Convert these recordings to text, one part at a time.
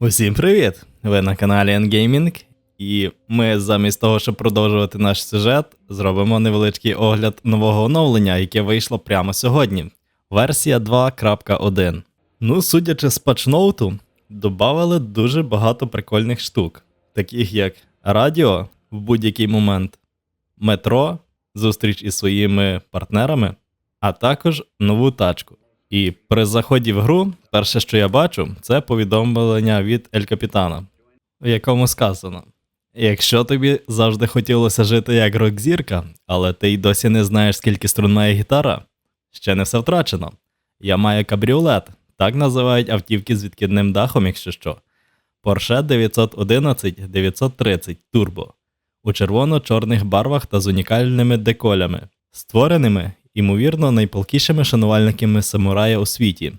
Усім привіт! Ви на каналі Engaming, і ми замість того, щоб продовжувати наш сюжет, зробимо невеличкий огляд нового оновлення, яке вийшло прямо сьогодні. Версія 2.1. Ну, судячи з патчноуту, додали дуже багато прикольних штук, таких як радіо в будь-який момент, метро, зустріч із своїми партнерами, а також нову тачку. І при заході в гру, перше, що я бачу, це повідомлення від Ель Капітана, в якому сказано: якщо тобі завжди хотілося жити як рок-зірка, але ти й досі не знаєш, скільки струн має гітара, ще не все втрачено. Я маю кабріолет, так називають автівки з відкидним дахом, якщо що. Porsche 911 930 Turbo у червоно-чорних барвах та з унікальними деколями, створеними, ймовірно, найпалкішими шанувальниками самурая у світі.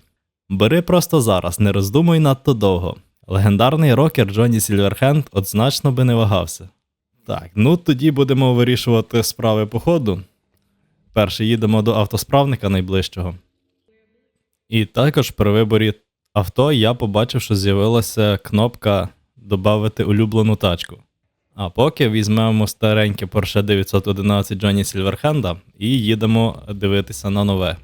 Бери просто зараз, не роздумуй надто довго. Легендарний рокер Джонні Сільверхенд однозначно би не вагався. Так, ну тоді будемо вирішувати справи по ходу. Перше їдемо до автосправника найближчого. І також при виборі авто я побачив, що з'явилася кнопка Добавити улюблену тачку. А поки візьмемо стареньке Porsche 911 Джоні Сільверхенда і їдемо дивитися на нове.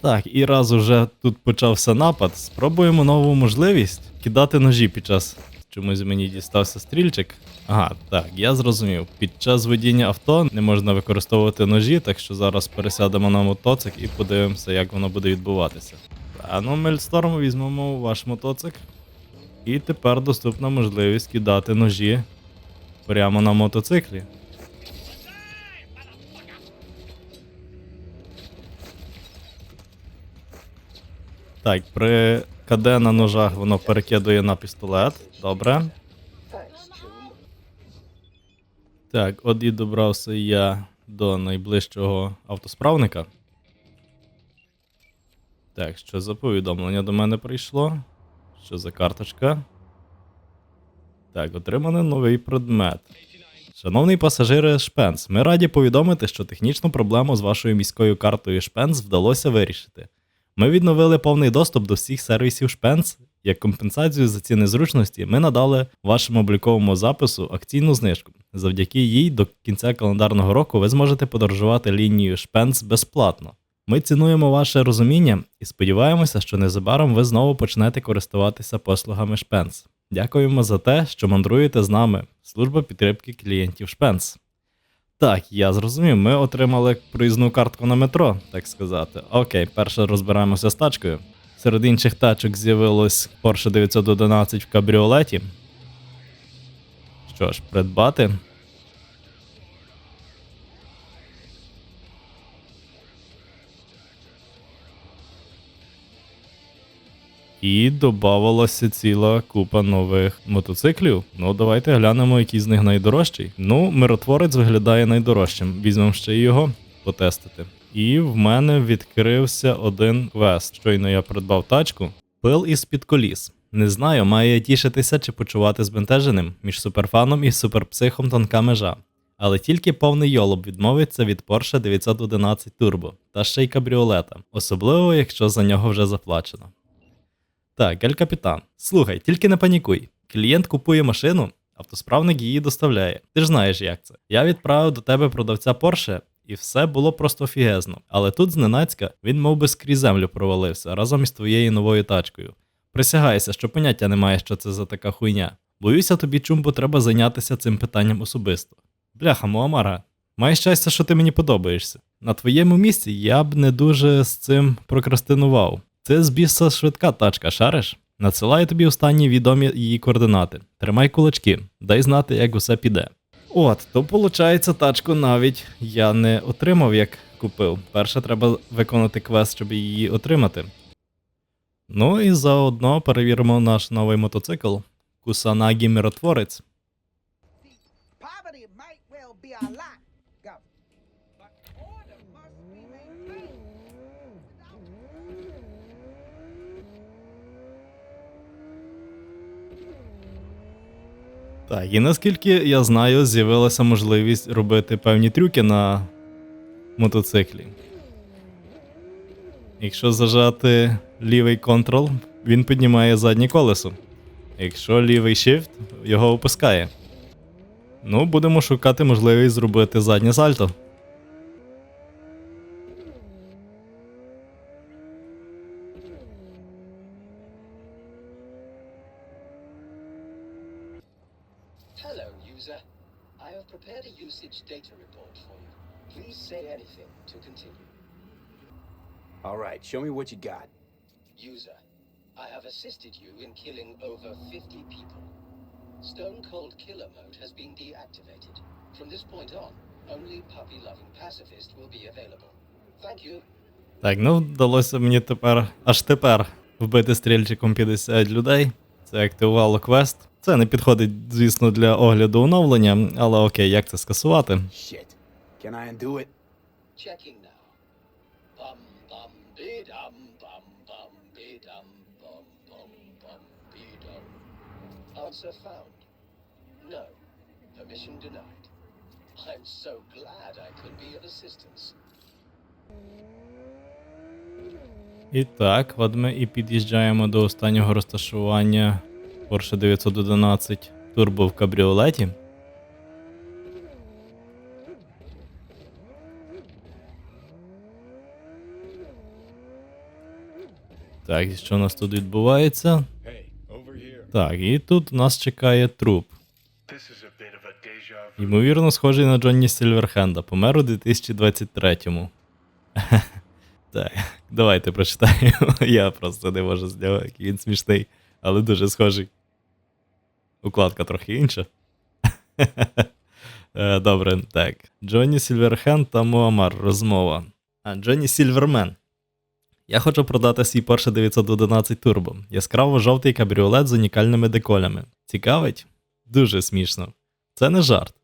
Так, і раз уже тут почався напад, спробуємо нову можливість кидати ножі під час. Чомусь мені дістався стрільчик. Ага, так, я зрозумів. Під час водіння авто не можна використовувати ножі, так що зараз пересядемо на мотоцик і подивимося, як воно буде відбуватися. А ну, Мельсторм, візьмемо ваш мотоцик. І тепер доступна можливість кидати ножі прямо на мотоциклі. Так, при КД на ножах воно перекидує на пістолет. Добре. Так, от і добрався я до найближчого автосправника. Так, що за повідомлення до мене прийшло? Що за карточка? Так, отриманий новий предмет. Шановний пасажире Шпенс, ми раді повідомити, що технічну проблему з вашою міською картою Шпенс вдалося вирішити. Ми відновили повний доступ до всіх сервісів Шпенс. Як компенсацію за ці незручності, ми надали вашому обліковому запису акційну знижку. Завдяки їй до кінця календарного року ви зможете подорожувати лінією Шпенс безплатно. Ми цінуємо ваше розуміння і сподіваємося, що незабаром ви знову почнете користуватися послугами Шпенс. Дякуємо за те, що мандруєте з нами. Служба підтримки клієнтів Шпенс. Так, я зрозумів, ми отримали проїзну картку на метро, так сказати. Окей, перше розбираємося з тачкою. Серед інших тачок з'явилось Porsche 911 в кабріолеті. Що ж, придбати. І додавалася ціла купа нових мотоциклів. Ну, давайте глянемо, який з них найдорожчий. Ну, миротворець виглядає найдорожчим. Візьмемо ще й його потестити. І в мене відкрився один квест. Щойно я придбав тачку. Пил із під коліс. Не знаю, має тішитися чи почувати збентеженим між суперфаном і суперпсихом тонка межа. Але тільки повний йолоб відмовиться від Porsche 911 Turbo та ще й кабріолета, особливо якщо за нього вже заплачено. Так, Ель Капітан, слухай, тільки не панікуй. Клієнт купує машину, автосправник її доставляє. Ти ж знаєш, як це. Я відправив до тебе продавця Порше, і все було просто офігезно. Але тут зненацька він мов би скрізь землю провалився разом із твоєю новою тачкою. Присягайся, що поняття немає, що це за така хуйня. Боюся, тобі чумбо треба зайнятися цим питанням особисто. Бляха, Муамара, маєш щастя, що ти мені подобаєшся. На твоєму місці я б не дуже з цим прокрастинував. Це з біса швидка тачка, шариш? Надсилаю тобі останні відомі її координати. Тримай кулачки, дай знати, як усе піде. От, то виходить, тачку навіть я не отримав, як купив. Перше треба виконати квест, щоб її отримати. Ну і заодно перевіримо наш новий мотоцикл Кусанагі Миротворець. Так, і наскільки я знаю, з'явилася можливість робити певні трюки на мотоциклі. Якщо зажати лівий контрол, він піднімає заднє колесо. Якщо лівий shift, його опускає. Ну, будемо шукати можливість зробити заднє сальто. data report for you. Please say anything to continue. All right, show me what you got. User, I have assisted you in killing over 50 people. Stone Cold Killer mode has been deactivated. From this point on, only puppy loving pacifist will be available. Thank you. Так, ну вдалося мені тепер, аж тепер, вбити стрільчиком 50 людей. Це активувало квест. Це не підходить, звісно, для огляду оновлення, але окей, як це скасувати? Shit. Can I undo it? Checking now. Bum bum bidum bum bum bidum bum bum bum bidum. Answer found. No. Permission denied. I'm so glad I could be of assistance. І так, от ми і під'їжджаємо до останнього розташування Porsche 911 Turbo в кабріолеті. Так, і що у нас тут відбувається? Так, і тут нас чекає труп. Ймовірно, схожий на Джонні Сільверхенда, помер у 2023-му. так, давайте прочитаємо. Я просто не можу з нього, який він смішний, але дуже схожий. Укладка трохи інша. Е, Добре, так. Джонні Сільверхенд та Муамар. Розмова. А, Джонні Сільвермен. Я хочу продати свій Porsche 911 Turbo. Яскраво жовтий кабріолет з унікальними деколями. Цікавить? Дуже смішно. Це не жарт.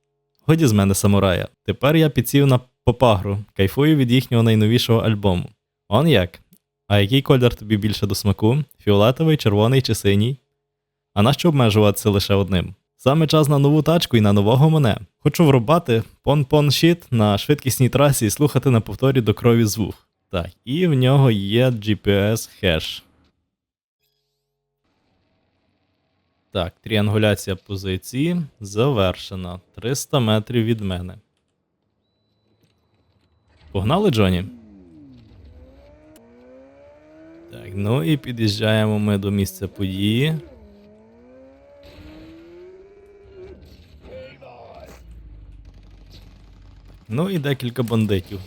Годі з мене самурая. Тепер я підсів на попагру, кайфую від їхнього найновішого альбому. Он як? А який колір тобі більше до смаку? Фіолетовий, червоний чи синій? А нащо обмежуватися лише одним? Саме час на нову тачку і на нового мене. Хочу врубати пон-пон щит на швидкісній трасі і слухати на повторі до крові з вух. Так, і в нього є GPS хеш. Так, тріангуляція позиції завершена. 300 метрів від мене. Погнали, Джоні? Так, ну і під'їжджаємо ми до місця події. Ну і декілька бандитів.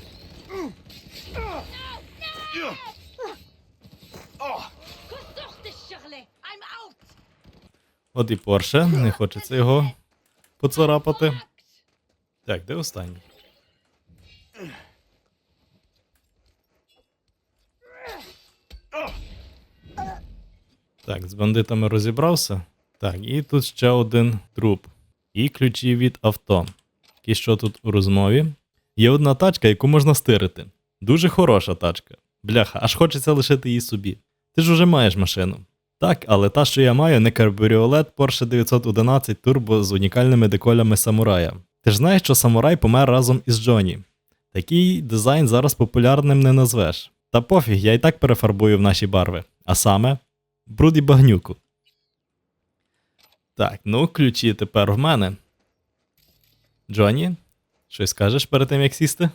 От і Порше, не хочеться його поцарапати. Так, де останній? Так, з бандитами розібрався. Так, і тут ще один труп. І ключі від авто. І що тут у розмові? Є одна тачка, яку можна стирити. Дуже хороша тачка. Бляха, аж хочеться лишити її собі. Ти ж уже маєш машину. Так, але та, що я маю, не карбюріолет Porsche 911 Turbo з унікальними деколями самурая. Ти ж знаєш, що самурай помер разом із Джоні. Такий дизайн зараз популярним не назвеш. Та пофіг, я і так перефарбую в наші барви. А саме бруд і багнюку. Так, ну ключі тепер в мене. Джоні, щось скажеш перед тим, як сісти?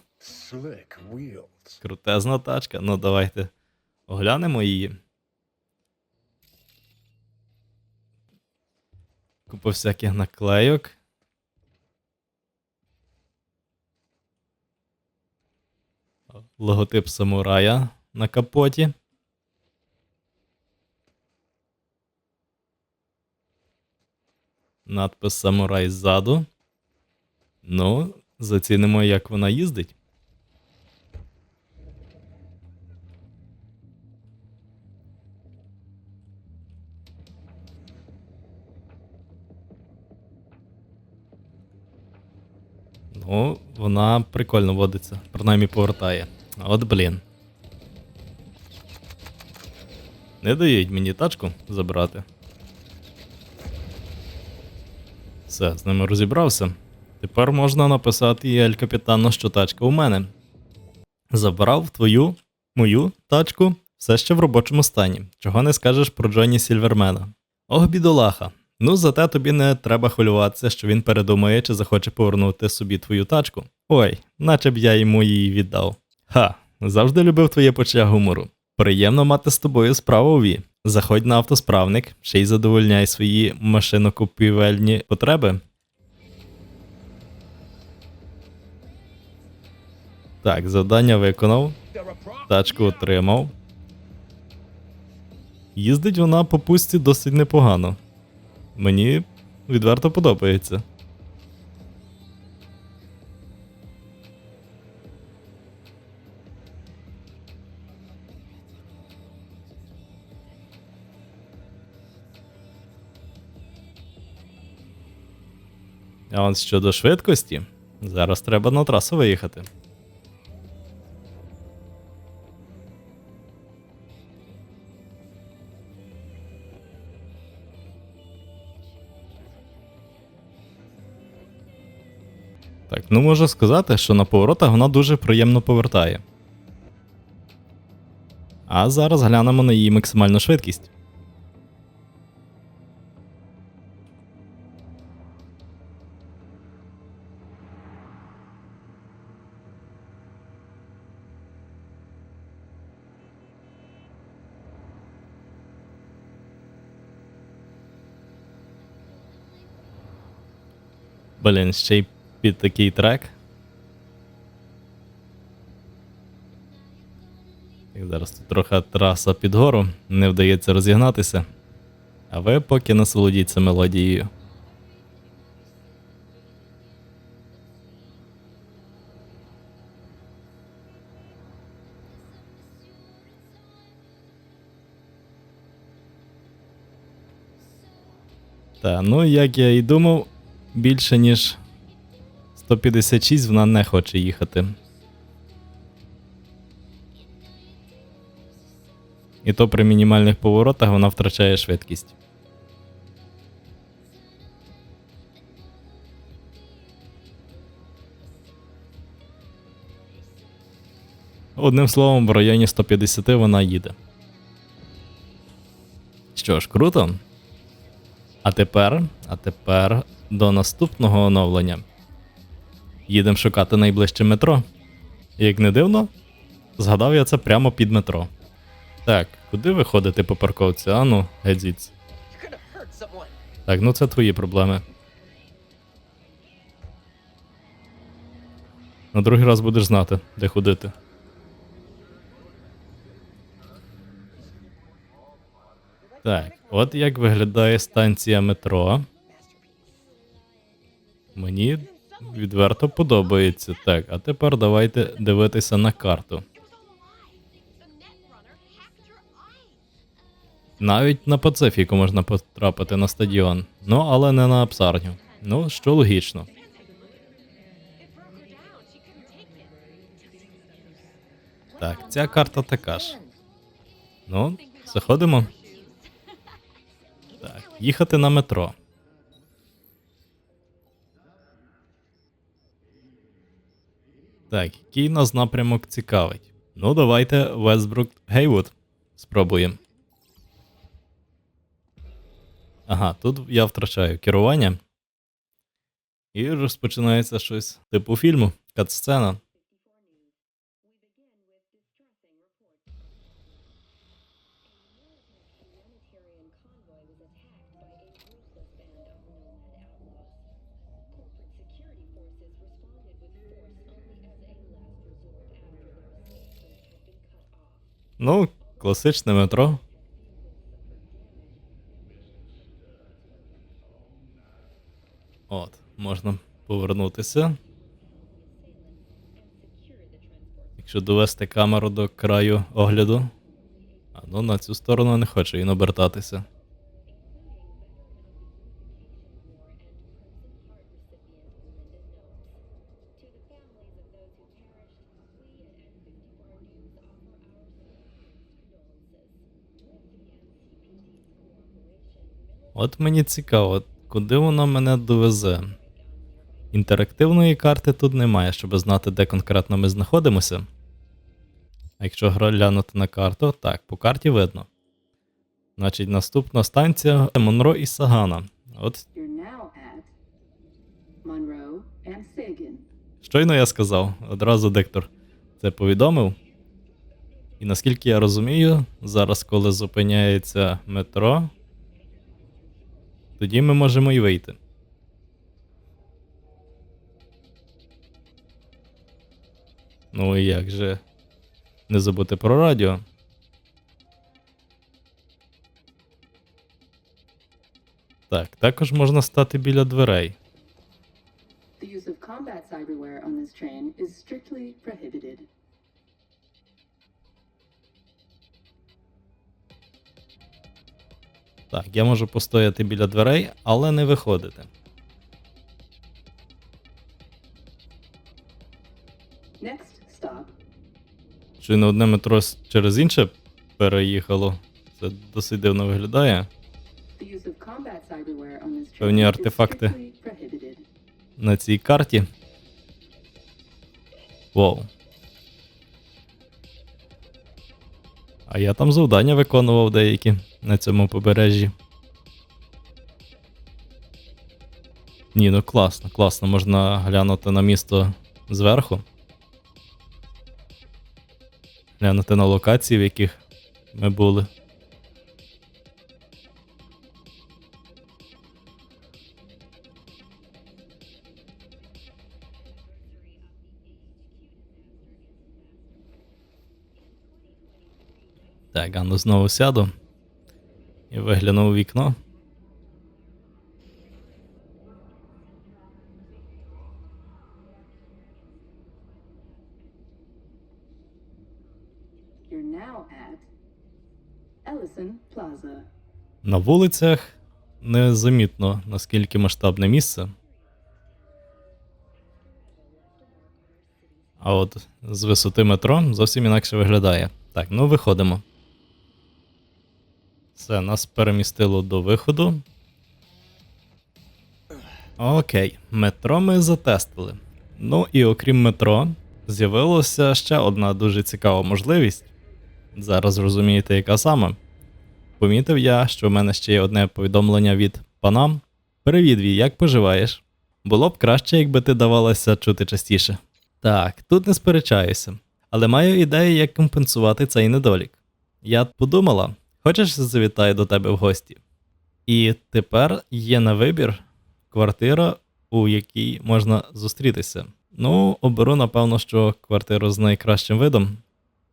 Крутезна тачка. Ну давайте оглянемо її. Купа всяких наклейок. Логотип самурая на капоті. Надпис самурай ззаду. Ну, зацінимо, як вона їздить. Ну, вона прикольно водиться, принаймні повертає. От блін. Не дають мені тачку забрати. Все, з ними розібрався. Тепер можна написати і Ель Капітану, що тачка у мене. Забрав твою, мою тачку все ще в робочому стані. Чого не скажеш про Джонні Сільвермена. Ох, бідолаха. Ну, зате тобі не треба хвилюватися, що він передумає чи захоче повернути собі твою тачку. Ой, наче б я йому її віддав. Ха, завжди любив твоє почуття гумору. Приємно мати з тобою справу Ві. Заходь на автосправник, ще й задовольняй свої машинокупівельні потреби. Так, завдання виконав. Тачку отримав. Їздить вона по пусті досить непогано. Мені відверто подобається. А от щодо швидкості, зараз треба на трасу виїхати. Так, ну можу сказати, що на поворотах вона дуже приємно повертає. А зараз глянемо на її максимальну швидкість. Блін, ще й під такий трек. Так, зараз тут трохи траса під гору, не вдається розігнатися. А ви поки насолодіться мелодією. Та, ну як я і думав, більше ніж 156 вона не хоче їхати. І то при мінімальних поворотах вона втрачає швидкість. Одним словом, в районі 150 вона їде. Що ж, круто. А тепер, а тепер до наступного оновлення. Їдемо шукати найближче метро. Як не дивно, згадав я це прямо під метро. Так, куди ви ходите по парковці? Ану, someone. Так, ну це твої проблеми. На другий раз будеш знати, де ходити. Так, от як виглядає станція метро. Мені відверто подобається. Так, а тепер давайте дивитися на карту. Навіть на Пацифіку можна потрапити на стадіон. Ну, але не на Апсарню. Ну, що логічно. Так, ця карта така ж. Ну, заходимо. Так, їхати на метро. Так, який нас напрямок цікавить? Ну, давайте Вестбрук Гейвуд спробуємо. Ага, тут я втрачаю керування. І розпочинається щось типу фільму, катсцена. Ну, класичне метро. От, можна повернутися. Якщо довести камеру до краю огляду. А ну на цю сторону не хоче він обертатися. От мені цікаво, куди воно мене довезе. Інтерактивної карти тут немає, щоб знати, де конкретно ми знаходимося. А якщо глянути на карту, так, по карті видно. Значить, наступна станція Монро і Сагана. От щойно я сказав, одразу диктор це повідомив. І наскільки я розумію, зараз, коли зупиняється метро, тоді ми можемо і вийти. Ну і як же не забути про радіо. Так, також можна стати біля дверей. The use of combat cyberware on this train is strictly prohibited. Так, я можу постояти біля дверей, але не виходити. Next stop, Чи не одне метро через інше переїхало? Це досить дивно виглядає. Певні артефакти. на цій карті. Воу. А я там завдання виконував деякі на цьому побережжі. Ні, ну класно, класно. Можна глянути на місто зверху. Глянути на локації, в яких ми були. Так, а ну знову сяду. І вигляну у вікно. На вулицях незамітно, наскільки масштабне місце. А от з висоти метро зовсім інакше виглядає. Так, ну виходимо. Все, нас перемістило до виходу. Окей, метро ми затестили. Ну і окрім метро, з'явилася ще одна дуже цікава можливість. Зараз розумієте, яка саме. Помітив я, що в мене ще є одне повідомлення від панам. Привіт, Ві, як поживаєш? Було б краще, якби ти давалася чути частіше. Так, тут не сперечаюся, але маю ідею, як компенсувати цей недолік. Я подумала, хочеш завітаю до тебе в гості? І тепер є на вибір квартира, у якій можна зустрітися. Ну, оберу, напевно, що квартиру з найкращим видом.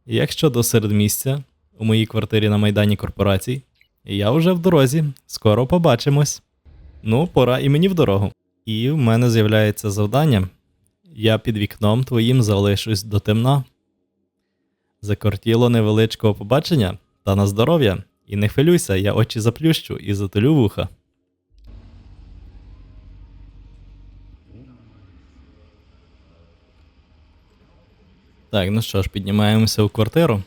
Як щодо середмістя, у моїй квартирі на Майдані корпорацій, я вже в дорозі, скоро побачимось. Ну, пора і мені в дорогу. І в мене з'являється завдання. Я під вікном твоїм залишусь до темна. Закортіло невеличкого побачення та на здоров'я. І не хвилюйся, я очі заплющу і затулю вуха. Так, ну що ж, піднімаємося у квартиру.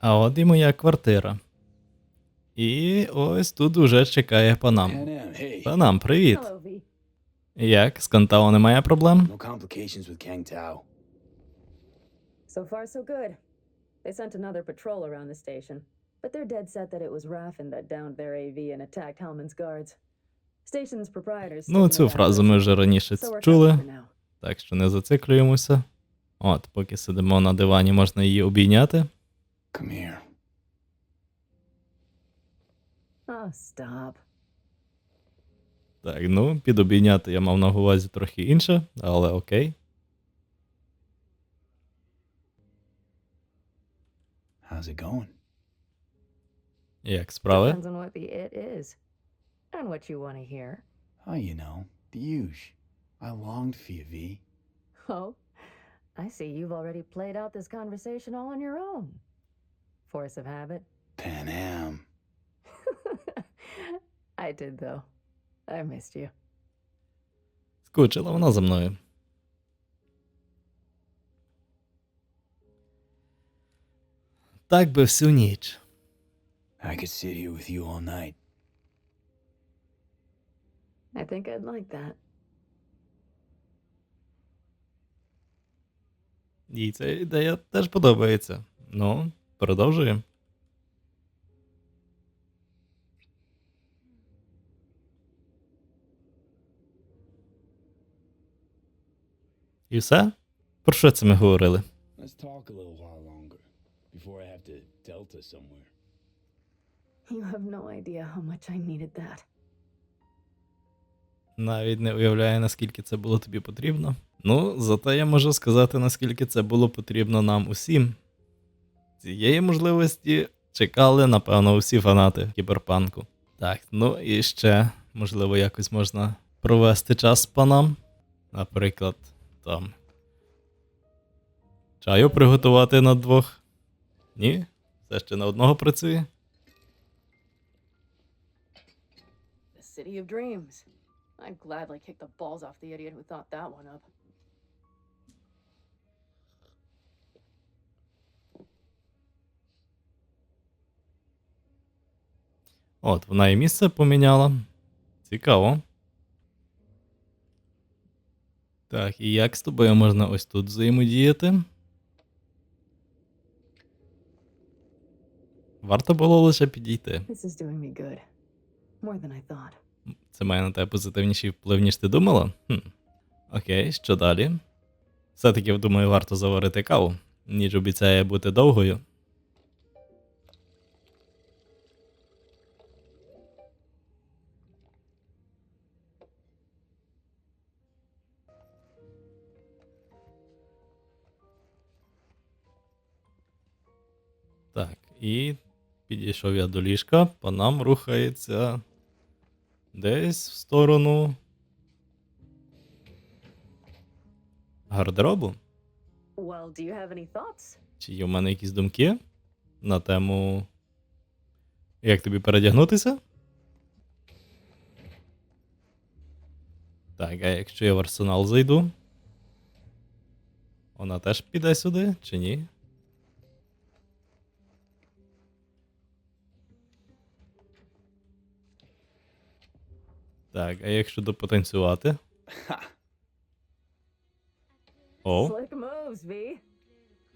А от і моя квартира. І ось тут уже чекає панам. Панам, привіт. Як? З Кантао немає проблем? No complications with Kang Tao. So far, so good. They sent another patrol around the station, but they're dead set that it was Raffin that downed their AV and attacked Hellman's guards. Station's proprietors. Ну, цю фразу ми вже раніше чули, так що не зациклюємося. От, поки сидимо на дивані, можна її обійняти. Come here. Oh, stop. Так, ну, під обійняти я мав на увазі трохи інше, але окей. How's it going? Як справи? Depends on what the it is, and what you want to hear. Oh, you know, the huge. I longed for you, V. Oh, I see you've already played out this conversation all on your own. Force of habit. Pan Am. I did though. I missed you. Скучила вона за мною. Так би всю ніч. I could sit here with you all night. I think I'd like that. Їй ця ідея теж подобається. Ну, продовжуємо. І все? Про що це ми говорили? Let's talk a little while longer before I have to Delta somewhere. You have no idea how much I needed that. Навіть не уявляю, наскільки це було тобі потрібно. Ну, зате я можу сказати, наскільки це було потрібно нам усім. Цієї можливості чекали, напевно, усі фанати кіберпанку. Так, ну і ще, можливо, якось можна провести час з панам. Наприклад, там. Чаю приготувати на двох. Ні? Все ще на одного працює. The City of Dreams. I'd gladly kick the balls off the idiot who thought that one up. От, вона і місце поміняла. Цікаво. Так, і як з тобою можна ось тут взаємодіяти? Варто було лише підійти. This is doing me good. More than I thought. Це має на тебе позитивніший вплив, ніж ти думала? Хм. Окей, що далі? Все-таки, думаю, варто заварити каву. Ніч обіцяє бути довгою. І підійшов я до ліжка, по нам рухається десь в сторону гардеробу. Well, do you have any thoughts? Чи є в мене якісь думки на тему. Як тобі передягнутися? Так, а якщо я в арсенал зайду? Вона теж піде сюди, чи ні? Так, а якщо допотанцювати? О,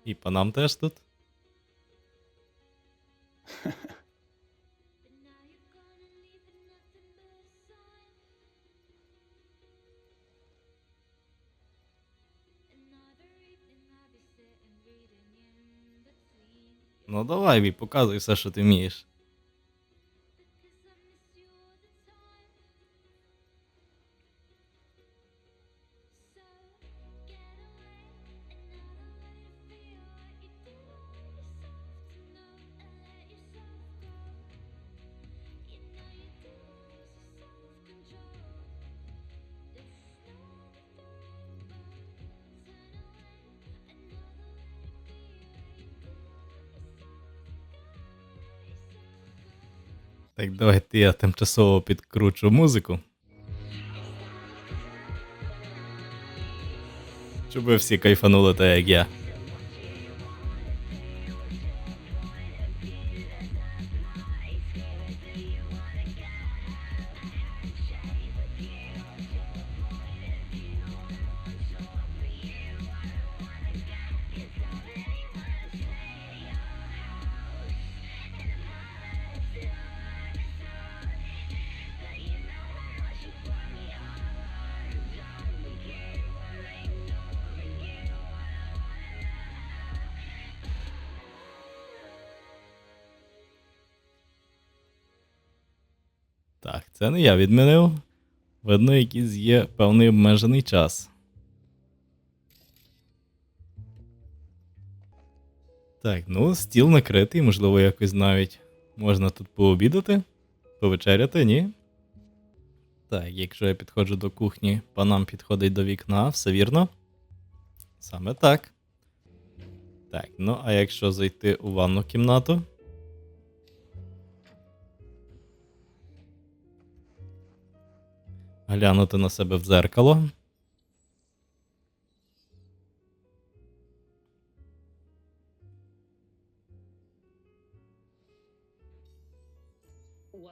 і по нам теж тут. Ну давай, Ві, показуй все, що ти вмієш. Так, давайте я тимчасово підкручу музику. Щоб ви всі кайфанули так, як я. Так, це не я відмінив. Видно, якийсь є певний обмежений час. Так, ну, стіл накритий, можливо, якось навіть можна тут пообідати, повечеряти, ні? Так, якщо я підходжу до кухні, панам підходить до вікна, все вірно? Саме так. Так, ну а якщо зайти у ванну кімнату? Глянути на себе в дзеркало.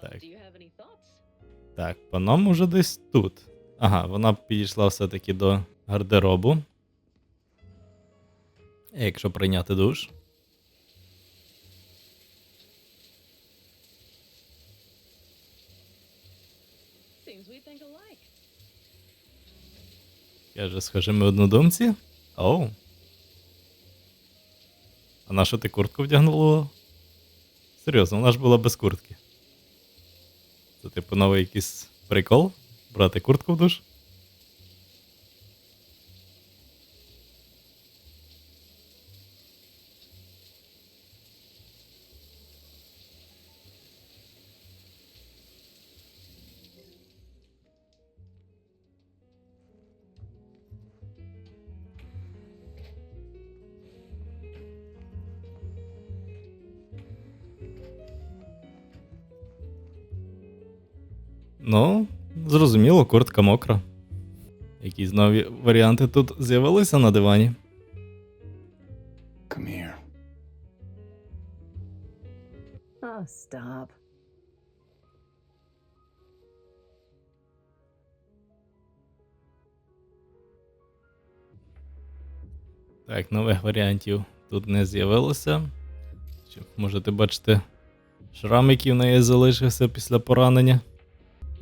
Так. Так, паном уже десь тут. Ага, вона підійшла все-таки до гардеробу. Якщо прийняти душ. Каже, схоже, ми однодумці? Оу. А на що ти куртку вдягнула? Серйозно, вона ж була без куртки. Це типу новий якийсь прикол? Брати куртку в душ? Ну, зрозуміло, куртка мокра. Якісь нові варіанти тут з'явилися на дивані. Come here. Oh, stop. Так, нових варіантів тут не з'явилося. Чи можете бачити шрам, який в неї залишився після поранення.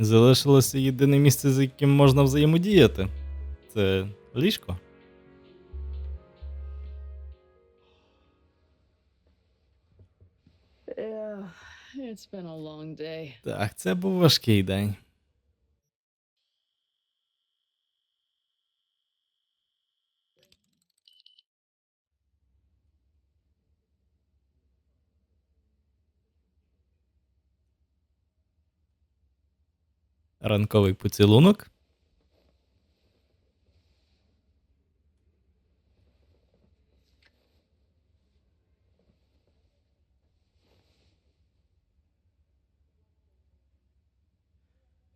Залишилося єдине місце, з яким можна взаємодіяти. Це ліжко. It's been a long day. Так, це був важкий день. Ранковий поцілунок.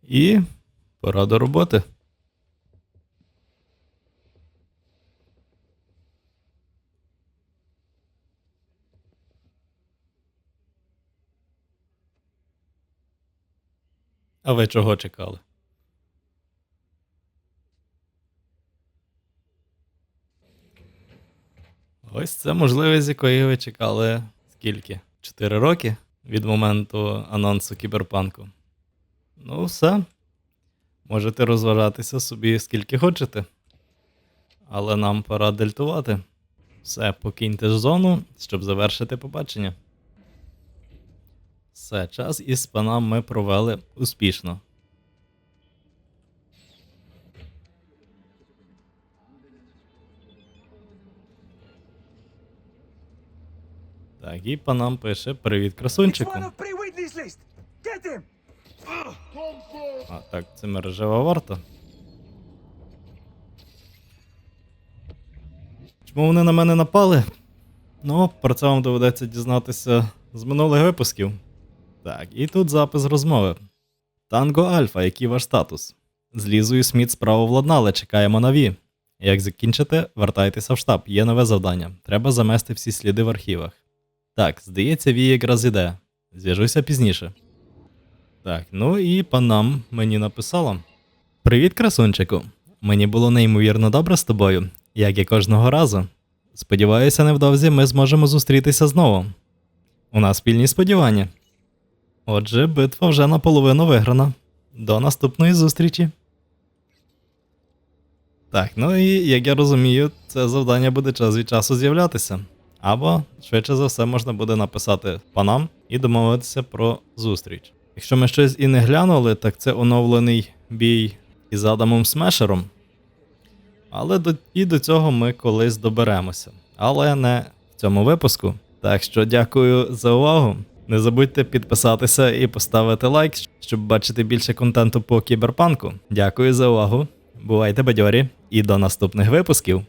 І пора до роботи. А ви чого чекали? Ось це можливість, якої ви чекали скільки? 4 роки від моменту анонсу кіберпанку. Ну, все. Можете розважатися собі скільки хочете. Але нам пора дельтувати. Все, покиньте зону, щоб завершити побачення. Все, час із спанам ми провели успішно. Так, і панам пише привіт красунчику. А, так, це мережева варта. Чому вони на мене напали? Ну, про це вам доведеться дізнатися з минулих випусків. Так, і тут запис розмови. Танго Альфа, який ваш статус? З Лізою Сміт справу владнали, чекаємо на Ві. Як закінчите, вертайтеся в штаб, є нове завдання. Треба замести всі сліди в архівах. Так, здається, Ві якраз іде. Зв'яжуся пізніше. Так, ну і панам мені написала. Привіт, красунчику. Мені було неймовірно добре з тобою, як і кожного разу. Сподіваюся, невдовзі ми зможемо зустрітися знову. У нас спільні сподівання. Отже, битва вже наполовину виграна. До наступної зустрічі. Так, ну і як я розумію, це завдання буде час від часу з'являтися. Або, швидше за все, можна буде написати панам і домовитися про зустріч. Якщо ми щось і не глянули, так це оновлений бій із Адамом Смешером. Але до, і до цього ми колись доберемося. Але не в цьому випуску. Так що дякую за увагу. Не забудьте підписатися і поставити лайк, щоб бачити більше контенту по кіберпанку. Дякую за увагу. Бувайте бадьорі і до наступних випусків.